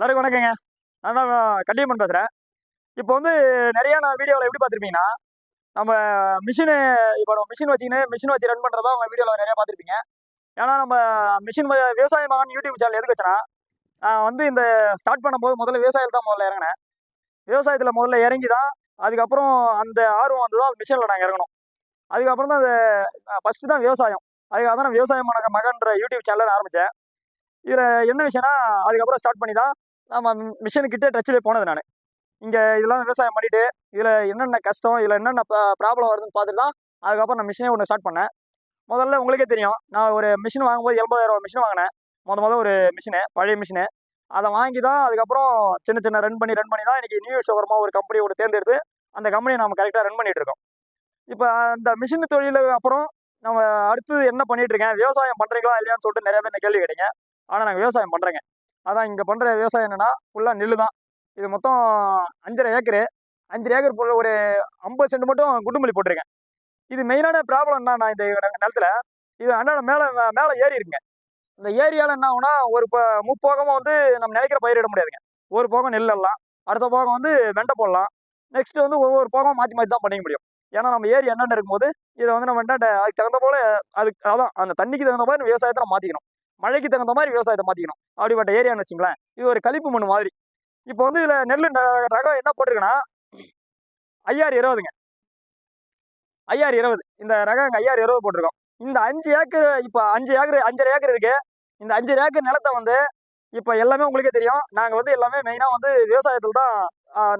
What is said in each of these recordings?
எல்லாருக்கும் வணக்கங்க. நான் தான் கண்டியம்மன் பேசுகிறேன் இப்போ வந்து நிறையா நான் வீடியோவில் எப்படி பார்த்துருப்பீங்கன்னா நம்ம மிஷினு இப்போ நம்ம மிஷின் வச்சுக்கின்னு மிஷின் வச்சு ரன் பண்ணுறதா உங்கள் வீடியோவில் நிறையா பார்த்துருப்பீங்க. ஏன்னா நம்ம மிஷின் விவசாய மகன் யூடியூப் சேனல் எதுக்கு வச்சேன்னா நான் வந்து இந்த ஸ்டார்ட் பண்ணும்போது முதல்ல விவசாயத்தில் தான் முதல்ல இறங்கினேன். விவசாயத்தில் முதல்ல இறங்கி தான் அதுக்கப்புறம் அந்த ஆர்வம் வந்து தான் மிஷினில் நாங்கள் இறங்கணும் அதுக்கப்புறம் தான் அது ஃபஸ்ட்டு தான் விவசாயம். அதுக்காக தான் நான் விவசாயம் மகன்ற யூடியூப் சேனல் ஆரம்பித்தேன் இதில் என்ன விஷயம்னா அதுக்கப்புறம் ஸ்டார்ட் பண்ணி தான் ஆமாம் மிஷினுக்கிட்டே டச்சில் போனது நான். இங்கே இதெல்லாம் விவசாயம் பண்ணிவிட்டு இதில் என்னென்ன கஷ்டம் இதில் என்னென்ன ப்ராப்ளம் வருதுன்னு பார்த்துட்டு தான் அதுக்கப்புறம் நான் மிஷினே ஒன்று ஸ்டார்ட் பண்ணேன். முதல்ல உங்களுக்கே தெரியும் நான் ஒரு மிஷின் வாங்கும்போது எண்பதாயிரம் மிஷின் வாங்கினேன். முத மொதல் ஒரு மிஷினு பழைய மிஷினு அதை வாங்கி தான் அதுக்கப்புறம் சின்ன சின்ன ரன் பண்ணி ரன் பண்ணி தான் இன்றைக்கி நியூ ஷோகரமாக ஒரு கம்பெனி ஒன்று தேர்ந்தெடுத்து அந்த கம்பெனியை நம்ம கரெக்டாக ரன் பண்ணிகிட்டு இருக்கோம். இப்போ அந்த மிஷின் தொழிலுக்கு அப்புறம் நம்ம அடுத்து என்ன பண்ணிகிட்ருக்கேன் விவசாயம் பண்ணுறீங்களா இல்லையான்னு சொல்லிட்டு நிறைய பேர் கேள்வி கேட்டீங்க. ஆனால் நாங்கள் விவசாயம் பண்ணுறேங்க அதான் இங்கே பண்ணுற விவசாயம் என்னென்னா ஃபுல்லாக நெல்லு தான் இது மொத்தம் அஞ்சரை ஏக்கரு. அஞ்சரை ஏக்கர் போல் ஒரு ஐம்பது சென்ட் மட்டும் குண்டுமல்லி போட்டிருக்கேன். இது மெயினான ப்ராப்ளம் என்ன நான் இந்த நிலத்துல. இது அண்ணாட மேலே மேலே ஏறி இருக்குங்க. இந்த ஏரியாவில் என்ன ஆகுனா ஒரு இப்போ முப்போகமாக வந்து நம்ம நினைக்கிற பயிரிட முடியாதுங்க. ஒரு போகம் நெல் எல்லாம் அடுத்த போகம் வந்து வெண்டை போடலாம். நெக்ஸ்ட்டு வந்து ஒவ்வொரு போகம் மாற்றி மாற்றி தான் பண்ணிக்க முடியும். ஏன்னா நம்ம ஏரி என்னென்ன இருக்கும்போது இதை வந்து நம்ம என்னென்ன அதுக்கு தகுந்த போல் அதுக்கு அதான் அந்த தண்ணிக்கு தகுந்த மாதிரி விவசாயத்தை நம்ம மாற்றிக்கணும் மழைக்கு தகுந்த மாதிரி விவசாயத்தை மாற்றிக்கணும் அப்படிப்பட்ட ஏரியான்னு வச்சுங்களேன். இது ஒரு கழிப்பு மண் மாதிரி. இப்போ வந்து இதில் நெல் ரகம் என்ன போட்டிருக்குன்னா ஐயாறு இருபதுங்க ஐயாறு இருபது இந்த ரகம் இங்கே ஐயாறு இருபது போட்டிருக்கோம். இந்த அஞ்சு ஏக்கர் இப்போ அஞ்சு ஏக்கர் அஞ்சரை ஏக்கர் இருக்குது இந்த அஞ்சரை ஏக்கர் நிலத்தை வந்து இப்போ எல்லாமே உங்களுக்கே தெரியும். நாங்கள் வந்து எல்லாமே மெயினாக வந்து விவசாயத்தில் தான்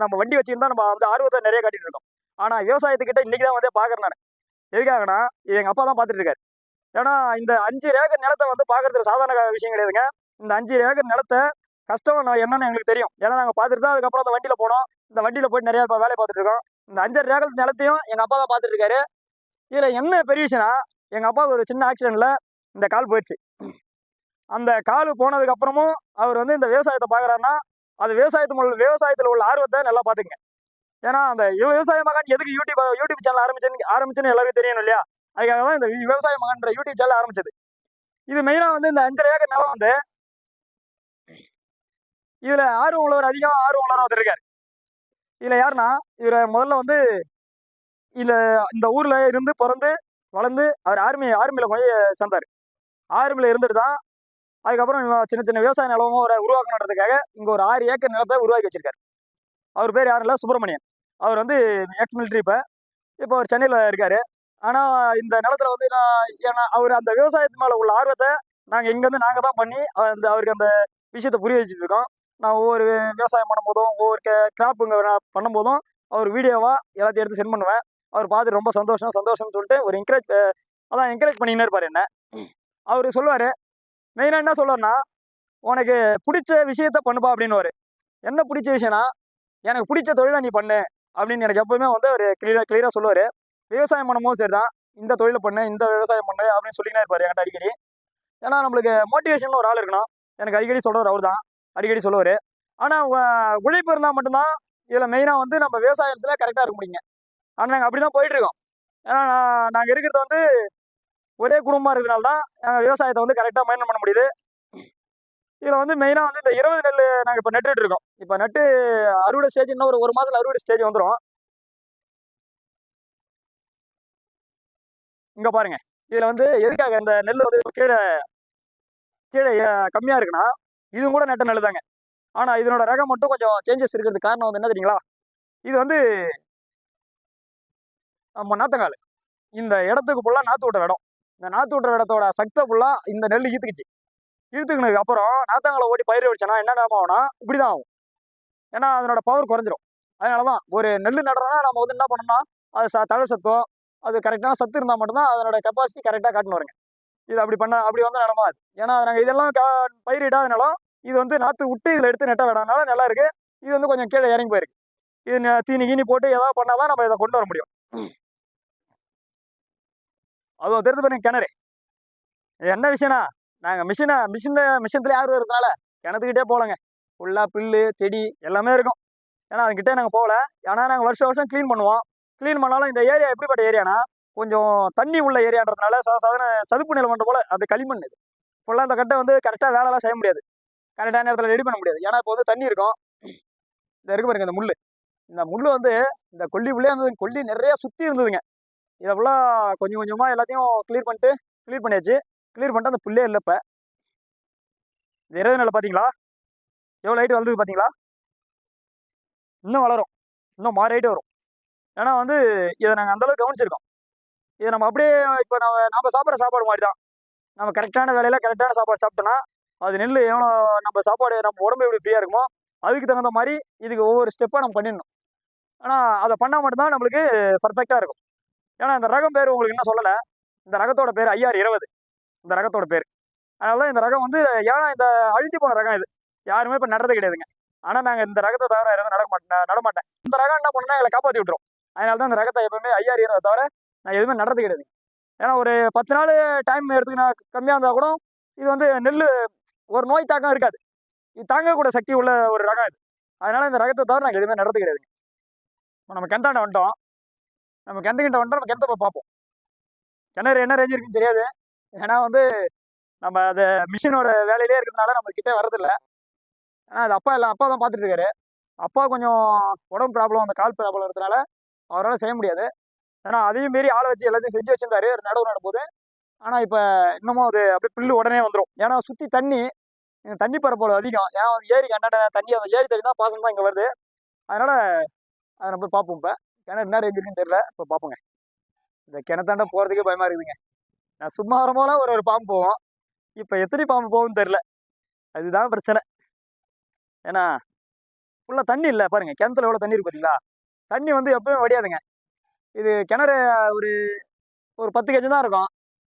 நம்ம வண்டி வச்சுன்னு நம்ம வந்து ஆர்வத்தை நிறைய காட்டிட்டு இருக்கோம். ஆனால் விவசாயத்துக்கிட்ட இன்றைக்கி தான் வந்து பார்க்குறேன் நான். எதுக்காகனா எங்கள் அப்பா தான் பார்த்துட்டு இருக்காரு. ஏன்னா இந்த அஞ்சு ஏக்கர் நிலத்தை வந்து பார்க்கறதுக்கு சாதாரண விஷயம் கிடையாதுங்க. இந்த அஞ்சு ஏக்கர் நிலத்தை கஷ்டம் நான் என்னன்னு எங்களுக்கு தெரியும். ஏன்னா நாங்கள் பார்த்துட்டு தான் அதுக்கப்புறம் அந்த வண்டியில் போனோம். இந்த வண்டியில் போயிட்டு நிறைய வேலையை பார்த்துட்டு இருக்கோம். இந்த அஞ்சரை ஏக்கர் நிலத்தையும் எங்கள் அப்பா தான் பார்த்துட்டு இருக்காரு. இதில் என்ன பெரிய விஷயம்னா எங்கள் அப்பாவுக்கு ஒரு சின்ன ஆக்சிடெண்ட்டில் இந்த கால் போயிடுச்சு. அந்த கால் போனதுக்கப்புறமும் அவர் வந்து இந்த விவசாயத்தை பார்க்குறாருன்னா அது விவசாயத்து மூலம் விவசாயத்தில் உள்ள ஆர்வத்தை நல்லா பார்த்துக்குங்க. ஏன்னா அந்த விவசாய மகன் எதுக்கு யூடியூப் யூடியூப் சேனல் ஆரம்பிச்சுன்னு ஆரம்பிச்சுன்னு எல்லாருக்கும் தெரியணும் இல்லையா? அதுக்காக தான் இந்த விவசாய மகன்ற யூடியூப் சேனல் ஆரம்பிச்சது. இது மெயினாக வந்து இந்த அஞ்சரை ஏக்கர் நிலம் வந்து இதில் ஆர்வம் உள்ளவர் அதிகம் ஆர்வம் உள்ளவர் ஒருத்தர் இருக்கார் இதில் யாருன்னா இவரை முதல்ல வந்து இதில் இந்த ஊரில் இருந்து பிறந்து வளர்ந்து அவர் ஆர்மி ஆர்மியில் போய் சேர்ந்தார். ஆர்மியில் இருந்துட்டு தான் அதுக்கப்புறம் சின்ன சின்ன விவசாய நிலமும் ஒரு உருவாக்கணுன்றதுக்காக இங்கே ஒரு ஆறு ஏக்கர் நிலத்தை உருவாக்கி வச்சிருக்காரு. அவர் பேர் யாரும் இல்லை சுப்பிரமணியன். அவர் வந்து எக்ஸ் மிலிட்ரி இப்போ. இப்போ அவர் சென்னையில் இருக்காரு. ஆனால் இந்த நிலத்துல வந்து நான் ஏன்னா அவர் அந்த விவசாயத்து மேலே உள்ள ஆர்வத்தை நாங்கள் இங்கேருந்து நாங்கள் தான் பண்ணி அந்த அவருக்கு அந்த விஷயத்தை புரிய வச்சுருக்கோம் நான் ஒவ்வொரு விவசாயம் பண்ணும்போதும் ஒவ்வொரு கிராப் இங்கே பண்ணும்போதும் அவர் வீடியோவாக எல்லாத்தையும் எடுத்து சென்ட் பண்ணுவேன். அவர் பார்த்து ரொம்ப சந்தோஷம் சந்தோஷம்னு சொல்லிட்டு ஒரு என்கரேஜ் அதான் என்கரேஜ் பண்ணிக்கினே இருப்பார் என்ன. அவர் சொல்லுவார் மெயினாக என்ன சொல்லுவார்னா உனக்கு பிடிச்ச விஷயத்த பண்ணுப்பா அப்படின்னு என்ன பிடிச்ச விஷயம்னா எனக்கு பிடிச்ச தொழிலை நீ பண்ணு அப்படின்னு எனக்கு எப்பவுமே வந்து அவர் கிளியராக கிளியராக சொல்லுவார். விவசாயம் பண்ணும்போது சரி தான் இந்த தொழிலை பண்ணு இந்த விவசாயம் பண்ணு அப்படின்னு சொல்லிக்கினே இருப்பார் என்கிட்ட அடிக்கடி. ஏன்னா நம்மளுக்கு மோட்டிவேஷன் ஒரு ஆள் இருக்கணும். எனக்கு அடிக்கடி சொல்கிறவர் அவர் தான் அடிக்கடி சொல்லுவார். ஆனால் உழைப்பு இருந்தால் மட்டும்தான் இதில் மெயினாக வந்து நம்ம விவசாயத்தில் கரெக்டாக இருக்க முடியுங்க. ஆனால் நாங்கள் அப்படி தான் போயிட்டுருக்கோம். ஏன்னா நாங்கள் இருக்கிறது வந்து ஒரே குடும்பமாக இருக்கிறதுனால தான் நாங்கள் விவசாயத்தை வந்து கரெக்டாக மெயின்டைன் பண்ண முடியுது. இதில் வந்து மெயினாக வந்து இந்த இருபது நெல் நாங்கள் இப்போ நட்டுட்டு இருக்கோம். இப்போ நட்டு அறுவடை ஸ்டேஜ் இன்னும் ஒரு ஒரு மாதத்தில் அறுவடை ஸ்டேஜ் வந்துடும் இங்கே பாருங்க. இதில் வந்து எதுக்காக இந்த நெல் வந்து கீழே கீழே கம்மியாக இருக்குன்னா இதுவும் கூட நெட்ட நெல் தாங்க. ஆனால் இதனோட ரகம் மட்டும் கொஞ்சம் சேஞ்சஸ் இருக்கிறதுக்கு காரணம் வந்து என்ன தெரியுங்களா? இது வந்து நம்ம நாத்தங்கால். இந்த இடத்துக்கு ஃபுல்லாக நாற்று விட்டுற இடம். இந்த நாற்று விட்டுற இடத்தோட சக்தை ஃபுல்லாக இந்த நெல் ஈத்துக்குச்சு இழுத்துக்கினதுக்கு அப்புறம் நாத்தங்காலை ஓட்டி பயிர் வச்சோன்னா என்ன நேரம் ஆகும்னா இப்படி தான் ஆகும். ஏன்னா அதனோட பவர் குறைஞ்சிரும். அதனால தான் ஒரு நெல் நடுறோன்னா நம்ம வந்து என்ன பண்ணோம்னா அது ச தழை சத்தோ அது கரெக்டான சத்து இருந்தால் மட்டும்தான் அதனோட கெப்பாசிட்டி கரெக்டாக காட்டுன்னு வருங்க இது அப்படி பண்ண அப்படி வந்து நிலமா அது ஏன்னா நாங்கள் இதெல்லாம் கா பயிரிடாதனாலும் இது வந்து நாற்று விட்டு இதில் எடுத்து நெட்ட விடாதனால நல்லா இருக்கு. இது வந்து கொஞ்சம் கீழே இறங்கி போயிருக்கு. இது தீனி கீனி போட்டு ஏதாவது பண்ணால் தான் நம்ம இதை கொண்டு வர முடியும். அது தெரிஞ்சு பாருங்க கிணறு. இது என்ன விஷயம்னா நாங்கள் மிஷினை மிஷின் மிஷின்லேயே யார் இருக்கனால கிணத்துக்கிட்டே போகலங்க. ஃபுல்லாக புல்லு செடி எல்லாமே இருக்கும். ஏன்னா அதுக்கிட்டே நாங்கள் போகல. ஏன்னா நாங்கள் வருஷம் வருஷம் க்ளீன் பண்ணுவோம். க்ளீன் பண்ணாலும் இந்த ஏரியா எப்படிப்பட்ட ஏரியானா கொஞ்சம் தண்ணி உள்ள ஏரியான்றதுனால சா சாதாரண சதுப்பு நிலம் பண்ணுற போல அப்படி களிமண் இது. ஃபுல்லாக அந்த கட்டை வந்து கரெக்டாக வேலைலாம் செய்ய முடியாது. கரெக்டான நேரத்தில் ரெடி பண்ண முடியாது. ஏன்னா இப்போ வந்து தண்ணி இருக்கும். இந்த இருக்கு பாருங்க இந்த முள் இந்த முள் வந்து இந்த கொல்லி உள்ளே இருந்தது கொல்லி நிறைய சுற்றி இருந்ததுங்க. இதை ஃபுல்லாக கொஞ்சம் கொஞ்சமாக எல்லாத்தையும் கிளியர் பண்ணிட்டு கிளியர் பண்ணியாச்சு. கிளியர் பண்ணிட்டு அந்த புல்லே இல்லை இப்போ. இந்த இருபது நாளில் பார்த்தீங்களா எவ்வளோ ஹைட்டு வளர்ந்தது பார்த்தீங்களா இன்னும் வளரும். இன்னும் மாறி ஹைட்டு வரும். ஏன்னா வந்து இதை நாங்கள் அந்தளவுக்கு கவனிச்சிருக்கோம். இதை நம்ம அப்படியே இப்போ நம்ம நம்ம சாப்பிட்ற சாப்பாடு மாதிரி தான் நம்ம கரெக்டான வேலையில் கரெக்டான சாப்பாடு சாப்பிட்டோன்னா அது நெல் எவ்வளோ நம்ம சாப்பாடு நம்ம உடம்பு எப்படி ஃப்ரீயாக இருக்குமோ அதுக்கு தகுந்த மாதிரி இதுக்கு ஒவ்வொரு ஸ்டெப்பாக நம்ம பண்ணிடணும். ஆனால் அதை பண்ணால் மட்டும்தான் நம்மளுக்கு பர்ஃபெக்டாக இருக்கும். ஏன்னா இந்த ரகம் பேர் உங்களுக்கு என்ன சொல்லலை. இந்த ரகத்தோட பேர் ஐஆர் இருபது. இந்த ரகத்தோட பேர். அதனால இந்த ரகம் வந்து ஏன்னா இந்த அழுத்தி போன ரகம் இது. யாருமே இப்போ நடுறது கிடையாதுங்க. ஆனால் நாங்கள் இந்த ரகத்தை தவிர எதுவும் நடக்க மாட்டேன் நட மாட்டேன். இந்த ரகம் என்ன பண்ணுன்னா எங்களை காப்பாற்றி விட்டுரும். அதனால தான் இந்த ரகத்தை எப்பவுமே ஐஆர் இருபது தவிர நான் எதுவுமே நடுறது கிடையாது. ஏன்னா ஒரு பத்து நாள் டைம் எடுத்துக்கினா கம்மியாக இருந்தால் கூட இது வந்து நெல் ஒரு நோய் தாக்கம் இருக்காது. இது தாங்கக்கூட சக்தி உள்ள ஒரு ரகம் இது. அதனால் இந்த ரகத்தை தவிர நாங்கள் எதுவுமே நடந்து கிடையாதுங்க. இப்போ நம்ம கிணத்தாண்ட வந்துட்டோம். நம்ம கிணத்துக்கிட்ட வந்துட்டோம் நம்ம கிணத்த போய் பார்ப்போம். கிணறு என்ன ரேஞ்ச் இருக்குன்னு தெரியாது. ஏன்னா வந்து நம்ம அதை மிஷினோட வேலையிலே இருக்கிறதுனால நம்ம கிட்டே வரதில்ல ஏன்னா அது அப்பா இல்லை அப்பா தான் பார்த்துட்டு இருக்காரு. அப்பா கொஞ்சம் உடம்பு ப்ராப்ளம் அந்த கால் ப்ராப்ளம் இருக்கிறதுனால அவரால் செய்ய முடியாது. ஏன்னா அதையும் மீறி ஆளை வச்சு எல்லாத்தையும் செஞ்சு வச்சிருந்தாரு. நடவு நடும்போது ஆனால் இப்போ இன்னமும் அது அப்படியே புல்லு உடனே வந்துடும் ஏன்னா சுற்றி தண்ணி இந்த தண்ணி பரப்பளவு அதிகம். ஏன்னா ஏரி கண்டாட தண்ணி அந்த ஏரி தண்ணி தான் பாசனம் தான் இங்கே வருது. அதனால் அதை நம்ம போய் பார்ப்போம் இப்போ. கிணறு என்ன ரேஞ்ச் இருக்குன்னு தெரியல. இப்போ பார்ப்போங்க. இந்த கிணத்தாண்ட போகிறதுக்கே பயமாக இருக்குதுங்க. நான் சும்மா வரும்போதெல்லாம் ஒரு ஒரு பாம்பு போவோம். இப்போ எத்தனை பாம்பு போகும்னு தெரில அதுதான் பிரச்சனை. ஏன்னா ஃபுல்லாக தண்ணி இல்லை. பாருங்கள் கிணத்துல எவ்வளோ தண்ணி இருக்கு பார்த்தீங்களா தண்ணி வந்து எப்பவுமே வடியாதுங்க. இது கிணறு ஒரு ஒரு பத்து கேஜி தான் இருக்கும்.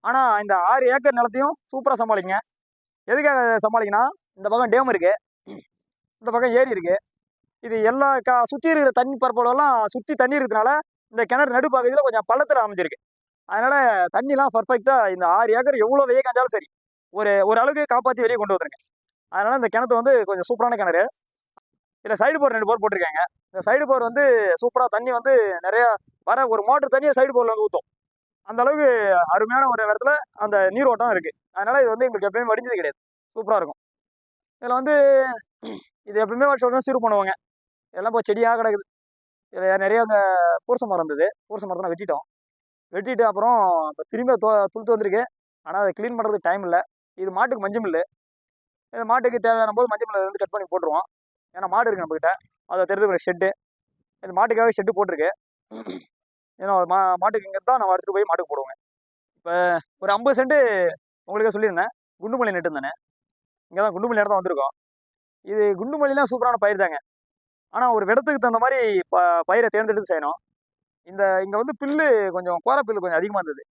ஆனால் இந்த ஆறு ஏக்கர் நிலத்தையும் சூப்பராக சமாளிங்க. எதுக்காக சமாளிங்கன்னா இந்த பக்கம் டேம் இருக்குது இந்த பக்கம் ஏரி இருக்குது இது எல்லா க சுற்றி இருக்கிற தண்ணி பரப்பளவெல்லாம் சுற்றி தண்ணி இருக்கிறதுனால இந்த கிணறு நடுப்பகுதியில் கொஞ்சம் பள்ளத்தில் அமைஞ்சிருக்கு. அதனால் தண்ணிலாம் பர்ஃபெக்டாக இந்த ஆறு ஏக்கர் எவ்வளோ வெய்ய காஞ்சாலும் சரி ஒரு ஒரு அளவுக்கு காப்பாற்றி வெளியே கொண்டு வந்துருங்க. அதனால் இந்த கிணத்து வந்து கொஞ்சம் சூப்பரான கிணறு. இதில் சைடு போர் ரெண்டு போர் போட்டிருக்காங்க. இந்த சைடு போர் வந்து சூப்பராக தண்ணி வந்து நிறையா வர ஒரு மோட்டர் தண்ணியை சைடு போரில் வந்து ஊற்றும் அந்த அளவுக்கு அருமையான ஒரு இடத்துல அந்த நீரோட்டம் இருக்குது அதனால் இது வந்து எங்களுக்கு எப்பயுமே வடிஞ்சது கிடையாது. சூப்பராக இருக்கும். இதில் வந்து இது எப்பவுமே வருஷம் வருஷம் சீர் பண்ணுவாங்க. இதெல்லாம் இப்போ செடியாக கிடக்குது. இதில் நிறைய அந்த பூர்ச மரம் இருந்தது. பூர்ச மரத்தை வெட்டிட்டோம். வெட்டிட்டு அப்புறம் இப்போ திரும்ப தோ துளுத்து வந்திருக்கு. ஆனால் அதை க்ளீன் பண்ணுறதுக்கு டைம் இல்லை. இது மாட்டுக்கு மஞ்சள் மில்லு. இது மாட்டுக்கு தேவையான போது மஞ்சள் வந்து கட் பண்ணி போட்டுருவோம். ஏன்னா மாடு இருக்குது நம்மக்கிட்ட அதை தெரிஞ்சு ஷெட்டு இது மாட்டுக்காகவே ஷெட்டு போட்டிருக்கு. ஏன்னா மா மாட்டுக்கு இங்கே தான் நம்ம எடுத்துகிட்டு போய் மாட்டுக்கு போடுவோங்க. இப்போ ஒரு ஐம்பது செண்டு உங்களுக்கே சொல்லியிருந்தேன். குண்டுமல்லி நட்டு இங்கே தான் குண்டுமல்லி இடம் தான் வந்திருக்கோம். இது குண்டுமல்லிலாம் சூப்பரான பயிர் தாங்க. ஆனால் ஒரு விடத்துக்கு தகுந்த மாதிரி ப பயிரை தேர்ந்தெடுத்து செய்யணும். இந்த இங்கே வந்து பில்லு கொஞ்சம் கோர பில்லு கொஞ்சம் அதிகமாக இருந்தது.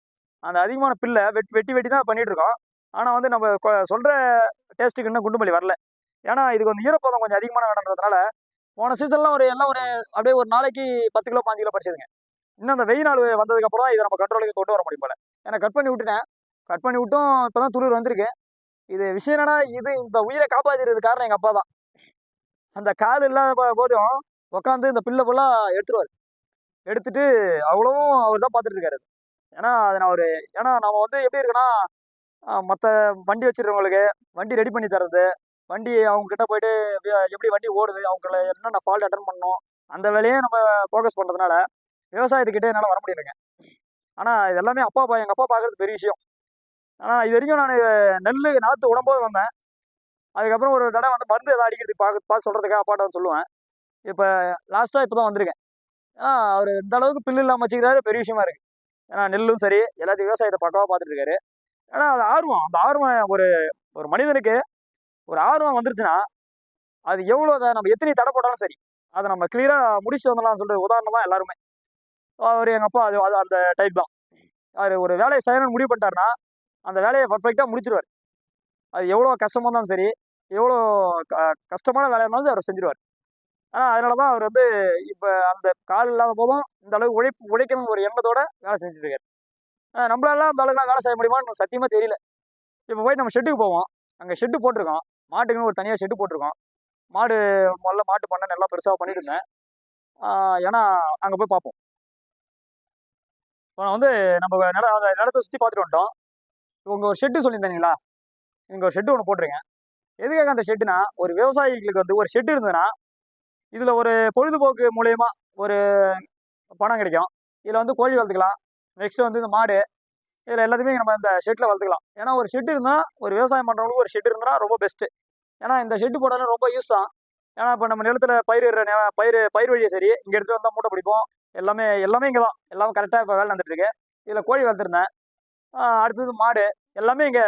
அந்த அதிகமான பில்லை வெட்டி வெட்டி வெட்டி தான் பண்ணிகிட்ருக்கோம் ஆனால் வந்து நம்ம கொ- டேஸ்ட்டுக்கு இன்னும் குண்டுமல்லி வரல. ஏன்னா இதுக்கு வந்து ஈரப்பதம் கொஞ்சம் அதிகமான வேணுன்றதுனால போன சீசன்லாம் ஒரு எல்லாம் ஒரு அப்படியே ஒரு நாளைக்கு பத்து கிலோ பாஞ்சு கிலோ படிச்சதுங்க. இன்னும் அந்த வெயில் நாள் வந்ததுக்கப்புறம் தான் இதை நம்ம கண்ட்ரோலுக்கு கொண்டு வர முடியும் போல. ஏன்னா கட் பண்ணி விட்டுட்டேன். கட் பண்ணி விட்டும் இப்போ தான் துளிர் வந்திருக்கு. இது விஷயம் என்னன்னா இது இந்த உயிரை காப்பாற்றிடுறது காரணம் எங்கள் அப்பா தான். அந்த கால் இல்லாத போதும் உட்காந்து இந்த பில்லை ஃபுல்லாக எடுத்துருவார். எடுத்துட்டு அவ்வளவும் அவர் தான் பார்த்துட்டு இருக்காரு. ஏன்னா அது நான் ஒரு ஏன்னா நம்ம வந்து எப்படி இருக்குன்னா மற்ற வண்டி வச்சுருக்கவங்களுக்கு வண்டி ரெடி பண்ணி தர்றது வண்டி அவங்க கிட்ட போயிட்டு எப்படி வண்டி ஓடுது அவங்கள என்னென்ன ஃபால்ட் அட்டன் பண்ணணும் அந்த வேலையே நம்ம ஃபோக்கஸ் பண்ணுறதுனால விவசாயத்துக்கிட்டே என்னால் வர முடியலைங்க. ஆனால் இது எல்லாமே அப்பா பா எங்கள் அப்பா பார்க்குறது பெரிய விஷயம். ஆனால் இது வரைக்கும் நான் நெல் நாற்று உடம்போது வந்தேன். அதுக்கப்புறம் ஒரு தடவை வந்து மருந்து எதாவது அடிக்கிறதுக்கு பார்க்க பார்த்து சொல்கிறதுக்காக அப்பாட்ட சொல்லுவேன். இப்போ லாஸ்ட்டாக இப்போ தான் வந்திருக்கேன். ஏன்னா அவர் இந்த அளவுக்கு பில்லு இல்லாமல் வச்சுக்கிறாரு பெரிய விஷயமா இருக்குது ஏன்னா நெல்லும் சரி எல்லாத்தையும் விவசாயத்தை பக்கவாக பார்த்துட்டு இருக்காரு. ஏன்னா அது ஆர்வம். அந்த ஆர்வம் ஒரு ஒரு மனிதனுக்கு ஒரு ஆர்வம் வந்துருச்சுன்னா அது எவ்வளோ நம்ம எத்தனை தடை போட்டாலும் சரி அதை நம்ம கிளியராக முடிச்சு வந்துடலாம்னு சொல்லிட்டு உதாரணம் தான் எல்லாருமே. அவர் எங்கள் அப்பா அது அது அந்த டைப் தான். அவர் ஒரு வேலையை செய்யணும்னு முடிவு பண்ணிட்டாருன்னா அந்த வேலையை பர்ஃபெக்டாக முடிச்சிருவார். அது எவ்வளோ கஷ்டமாக இருந்தாலும் சரி எவ்வளோ க கஷ்டமான வேலையாக இருந்தாலும் அவர் செஞ்சிருவார். ஆனால் அதனால தான் அவர் வந்து இப்போ அந்த கால் இல்லாத போதும் இந்த அளவுக்கு உழைப்பு உழைக்கணும் ஒரு எண்ணத்தோட வேலை செஞ்சுருக்காரு நம்மளால அந்த அளவுக்குலாம் வேலை செய்ய முடியுமான்னு சத்தியமாக தெரியல. இப்போ போய் நம்ம ஷெட்டுக்கு போவோம். அங்கே ஷெட்டு போட்டிருக்கோம். மாட்டுக்குன்னு ஒரு தனியாக ஷெட்டு போட்டிருக்கோம். மாடு முதல்ல மாட்டு பண்ணை நல்லா பெருசாக பண்ணிட்டு இருந்தேன். ஏன்னா அங்கே போய் பார்ப்போம். இப்போ வந்து நம்ம நில அந்த நிலத்தை சுற்றி பார்த்துட்டு வந்துட்டோம். உங்கள் ஒரு ஷெட்டு சொல்லியிருந்தீங்களா இங்கே ஒரு ஷெட்டு ஒன்று போட்டிருக்கேன். எதுக்காக அந்த ஷெட்டுனா ஒரு விவசாயிகளுக்கு வந்து ஒரு ஷெட்டு இருந்ததுன்னா இதில் ஒரு பொழுதுபோக்கு மூலயமா ஒரு பணம் கிடைக்கும். இதில் வந்து கோழி வளர்த்துக்கலாம். நெக்ஸ்ட் வந்து இந்த மாடு இதில் எல்லாத்தையுமே நம்ம இந்த ஷெட்டில் வளர்த்துக்கலாம். ஏன்னா ஒரு ஷெட் இருந்தால் ஒரு விவசாயம் பண்ணுறவங்களுக்கு ஒரு ஷெட் இருந்தால் ரொம்ப பெஸ்ட்டு ஏன்னா இந்த ஷெட்டு போட்டாலும் ரொம்ப யூஸ் தான். ஏன்னா இப்போ நம்ம நிலத்தில் பயிரிடுற பயிர் பயிர் வழியே சரி இங்கே எடுத்து வந்தால் மூட்டை பிடிப்போம். எல்லாமே எல்லாமே இங்கே தான். எல்லாமே கரெக்டாக இப்போ வேலை நடந்துட்டு இருக்கு. இதில் கோழி வளர்த்துருந்தேன். அடுத்தது மாடு. எல்லாமே இங்கே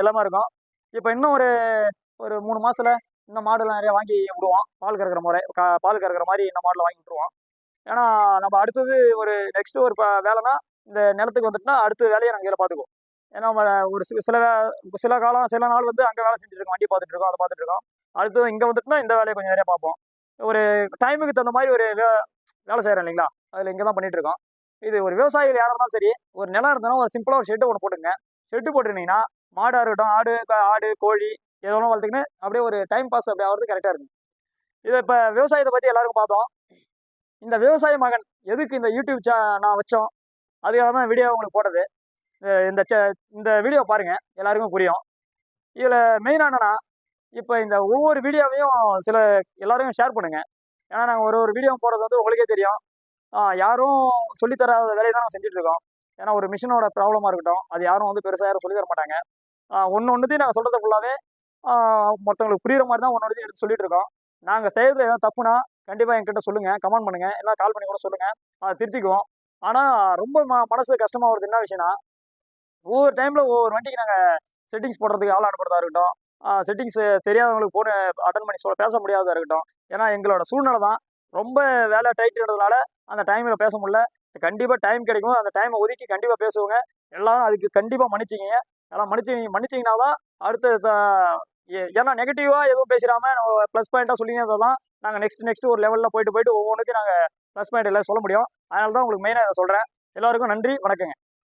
எல்லாமே இருக்கும். இப்போ இன்னும் ஒரு ஒரு மூணு மாதத்தில் இந்த மாடுலாம் நிறைய வாங்கி விடுவோம். பால் கறக்கிற முறை பால் கறக்கிற மாதிரி இந்த மாடுல வாங்கி விட்டுருவோம். ஏன்னா நம்ம அடுத்தது ஒரு நெக்ஸ்ட்டு ஒரு ப- வேலைனா இந்த நிலத்துக்கு வந்துட்டுனா அடுத்த வேலையை நாங்கள் இதில் பார்த்துக்குவோம். ஏன்னா நம்ம ஒரு சில சில வே- சில காலம் சில நாள் வந்து அங்கே வேலை செஞ்சுட்டு இருக்கோம் வண்டி பார்த்துட்டு இருக்கோம் அதை பார்த்துட்டு இருக்கோம் அடுத்தது இங்கே வந்துட்டுனா இந்த வேலையை கொஞ்சம் நிறையா பார்ப்போம். ஒரு டைமுக்கு தகுந்த மாதிரி ஒரு வே வேலை செய்கிறோம் இல்லைங்களா? அதில் இங்கே தான் பண்ணிட்டு இருக்கோம் இது ஒரு விவசாயிகள் யாராக இருந்தாலும் சரி ஒரு நிலம் இருந்தாலும் ஒரு சிம்பிளாக ஒரு ஷெட்டு ஒன்று போட்டுங்க. ஷெட்டு போட்டுருந்தீங்கன்னா மாடாக இருக்கட்டும் ஆடு ஆடு கோழி எதோ வளர்த்துக்கின்னு அப்படியே ஒரு டைம் பாஸ் அப்படி ஆகிறது கரெக்டாக இருக்கும் இதை இப்போ விவசாயத்தை பற்றி எல்லாருக்கும் பார்த்தோம். இந்த விவசாய மகன் எதுக்கு இந்த யூடியூப் சே நான் வச்சோம்? அதுக்காக தான் வீடியோ உங்களுக்கு போட்டது. இந்த- இந்த சே- இந்த வீடியோ பாருங்கள் எல்லாருக்கும் புரியும். இதில் மெயினாக என்னென்னா இப்போ இந்த ஒவ்வொரு வீடியோவையும் சில எல்லோரையும் ஷேர் பண்ணுங்கள் ஏன்னா நாங்கள் ஒரு ஒரு வீடியோ போடுறது வந்து உங்களுக்கே தெரியும். யாரும் சொல்லித்தராத வேலையை தான் நாங்கள் செஞ்சுட்டு இருக்கோம். ஏன்னா ஒரு மிஷினோட ப்ராப்ளமாக இருக்கட்டும் அது யாரும் வந்து பெருசாக யாரும் சொல்லித்தர மாட்டாங்க. ஒன்று ஒன்றுத்தையும் நாங்கள் சொல்கிறது ஃபுல்லாகவே மற்றவங்களுக்கு புரியுற மாதிரி தான் ஒன்று ஒன்றுத்தையும் எடுத்து சொல்லிட்டு இருக்கோம். நாங்கள் செய்கிறது ஏதாவது தப்புனா கண்டிப்பாக என்கிட்ட சொல்லுங்கள் கமெண்ட் பண்ணுங்கள் இல்லை கால் பண்ணி கூட சொல்லுங்கள் அதை திருத்திக்குவோம். ஆனால் ரொம்ப ம மனசு கஷ்டமாக வருது. என்ன விஷயம்னா ஒவ்வொரு டைமில் ஒவ்வொரு வண்டிக்கு நாங்கள் செட்டிங்ஸ் போடுறதுக்கு ஆள் அனுப்புறதா இருக்கட்டும் செட்டிங்ஸ் தெரியாதவங்களுக்கு ஃபோனை அட்டன் பண்ணி சொல்ல பேச முடியாததாக இருக்கட்டும். ஏன்னா எங்களோட சூழ்நிலை தான். ரொம்ப வேலை டைட்டுன்றதுனால அந்த டைமில் பேச முடியல. கண்டிப்பாக டைம் கிடைக்கும். அந்த டைமை ஒதுக்கி கண்டிப்பாக பேசுவோங்க. எல்லாரும் அதுக்கு கண்டிப்பாக மன்னிச்சிங்க எல்லாம் மன்னிச்சு மன்னிச்சிங்கன்னா தான் அடுத்த ஏ- ஏன்னா நெகட்டிவாக எதுவும் பேசிடாமல் நம்ம ப்ளஸ் பாயிண்ட்டாக சொல்லிங்க நாங்கள் நெக்ஸ்ட் நெக்ஸ்ட் ஒரு லெவலில் போயிட்டு போயிட்டு ஒவ்வொன்றுக்கும் நாங்கள் ப்ளஸ் பாயிண்ட் எல்லாம் சொல்ல முடியும். அதனால தான் உங்களுக்கு மெயினாக இதை சொல்கிறேன் எல்லாருக்கும் நன்றி வணக்கங்க.